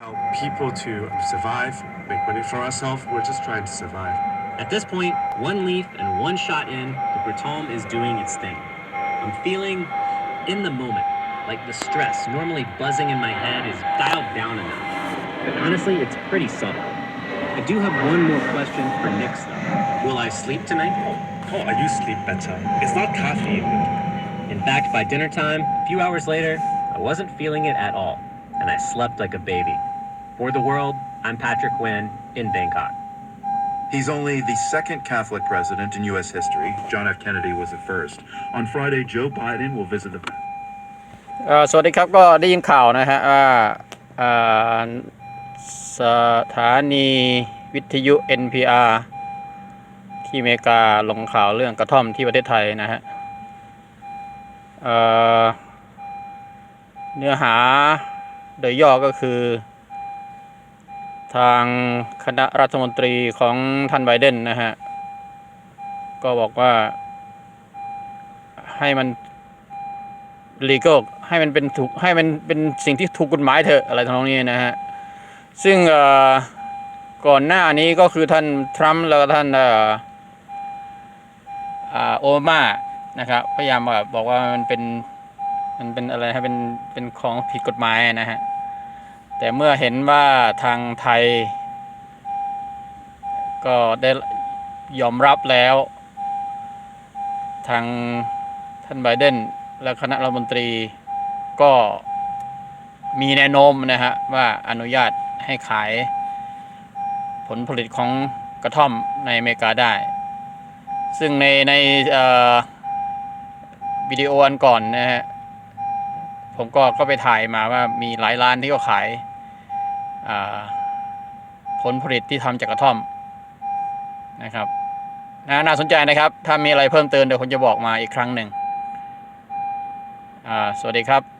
help people to survive, make money for ourselves. We're just trying to survive. At this point, one leaf and one shot in, the Breton is doing its thing. I'm feeling in the moment, like the stress normally buzzing in my head is dialed down enough. But honestly, it's pretty subtle. I do have one more question for Nix though. Will I sleep tonight? Oh, I you sleep better. It's not caffeine. In fact, by dinner time, a few hours later, I wasn't feeling it at all, and I slept like a baby. For the world, I'm Patrick Wynn in Bangkok. He's only the second Catholic president in U.S. history. John F. Kennedy was the first. On Friday, Joe Biden will visit the. เอ่อสวัสดีครับก็ได้ยินข่าวนะฮะว่าเอ่อสถานีวิทยุ NPR ที่อเมริกาลงข่าวเรื่องกระท่อมที่ประเทศไทยนะฮะเอ่อเนื้อหา โดยย่อก็คือ ทางคณะรัฐมนตรีของท่านไบเดนนะฮะ ก็บอกว่า ให้มัน legal ให้มันเป็นถูกให้มันเป็นสิ่งที่ถูกกฎหมายเถอะอะไรทำนองนี้นะฮะ ซึ่งก่อนหน้านี้ก็คือท่านทรัมป์แล้วก็ท่านอ่ออ่าโอมานะครับพยายามแบบบอกว่ามันเป็นมันเป็นอะไรให้เป็นเป็นของผิดกฎหมายนะฮะ แต่เมื่อเห็นว่าทางไทย ก็ได้ยอมรับแล้ว ทางท่านไบเดนและคณะรัฐมนตรีก็มีแนวโน้มนะฮะว่าอนุญาตให้ขายผลผลิตของกระท่อมในอเมริกาได้ ซึ่งในในเอ่อวิดีโออันก่อนนะฮะ ผมก็ก็ไปถ่ายมาว่ามีหลายร้านที่ก็ขายผลผลิตที่ทำจากกระท่อมนะครับนะน่าสนใจนะครับ ถ้ามีอะไรเพิ่มเติมเดี๋ยวผมจะบอกมาอีกครั้งหนึ่งสวัสดีครับ